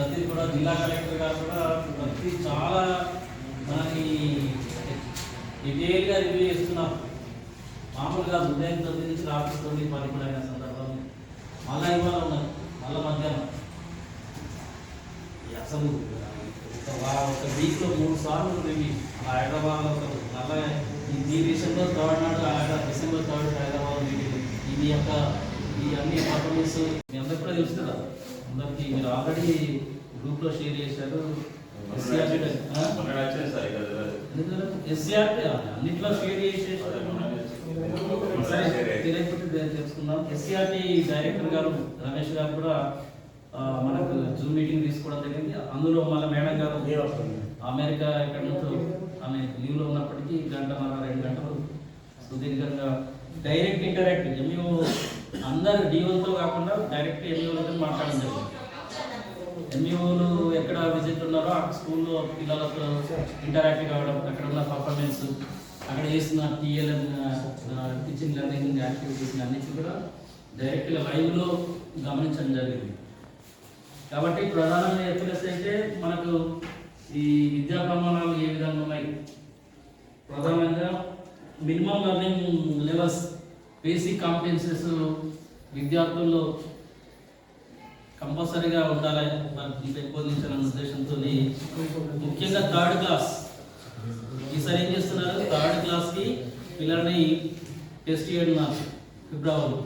ప్రతి కూడా జిల్లా కలెక్టర్ గారు కూడా ప్రతి చాలా మనకి డీటెయిల్గా రివ్యూ చేస్తున్నారు. మామూలుగా ఉదయం తొమ్మిది నుంచి రాత్రి తొమ్మిది పది కూడా అయిన సందర్భం మళ్ళా ఇవాళ ఉన్నారు మళ్ళా మధ్యాహ్నం. అసలు ఒక వారం ఒక వీక్లో మూడు సార్లు రివ్యూ. అలా హైదరాబాద్లో ఒక మళ్ళా ఈ- ఈ డిసెంబర్ థర్డ్ నాడు అలాగే డిసెంబర్ థర్డ్ హైదరాబాద్ మీటింగ్ ఇది యొక్క ఈ అన్ని పర్ఫార్మెన్స్ మీ అందరికి కూడా తెలుసు కదా. అందరికి మీరు ఆల్రెడీ గ్రూప్లో షేర్ చేశారు. ఎస్సీఆర్టీ అన్నిట్లో షేర్ చేసేసి అదే మొన్న సరే, షేర్ అయ్యింది. తెలియకపోతే తె- తెలుసుకుందాం. ఎస్సీఆర్టీ డైరెక్టర్ గారు రమేష్ గారు కూడా మనకు జూమ్ మీటింగ్ తీసుకోవడం జరిగింది. అందులో మళ్ళీ మేడం గారు అమెరికా ఎక్కడి నుంచో ఆమె లీవ్లో ఉన్నప్పటికీ గంటన్నర రెండు గంటలు సుదీర్ఘంగా డైరెక్ట్ ఇంటరాక్ట్ ఎంఈఓ అందరు డిఓతో కాకుండా డైరెక్ట్ ఎంఈఓలతో మాట్లాడడం జరిగింది. ఎంఈఓలు ఎక్కడ విజిట్ ఉన్నారో అక్కడ స్కూల్లో పిల్లలతో ఇంటరాక్ట్ కావడం అక్కడ ఉన్న పర్ఫార్మెన్స్ అక్కడ చేసిన టీఎల్ఎం టీచింగ్ లెర్నింగ్ యాక్టివిటీస్ అన్నిటి కూడా డైరెక్ట్గా లైవ్లో గమనించడం జరిగింది. కాబట్టి ప్రధానంగా ఎఫ్ఎస్ అయితే మనకు ఈ విద్యా ప్రమాణాలు ఏ విధంగా ఉన్నాయి? ప్రధానంగా minimum learning levels basic competences విద్యార్థుల్లో కంపల్సరీగా ఉండాలి వాటిని పెంపొందించాలన్న ఉద్దేశంతో ముఖ్యంగా థర్డ్ క్లాస్. ఈసారి ఏం చేస్తున్నారు? థర్డ్ క్లాస్కి పిల్లల్ని టెస్ట్ చేయడం ఫిబ్రవరి.